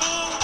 body.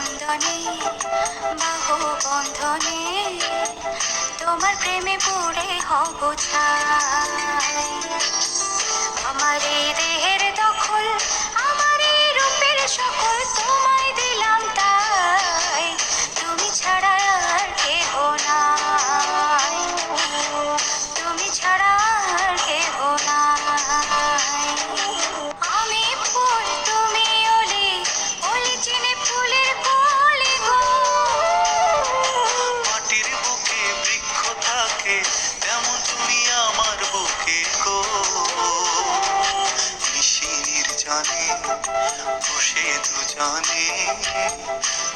স্পন্দনে বাহু বন্ধনে তোমার প্রেমে পড়ে হব চাই জানে ও সে তো জানে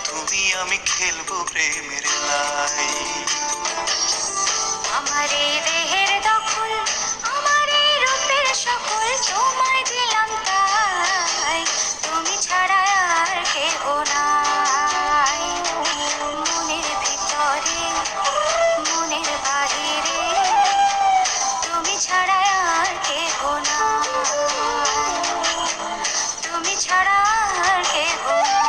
তুমি আমি খেলব প্রেমের লাই। আমার এই দেহের ছাড়া কেহ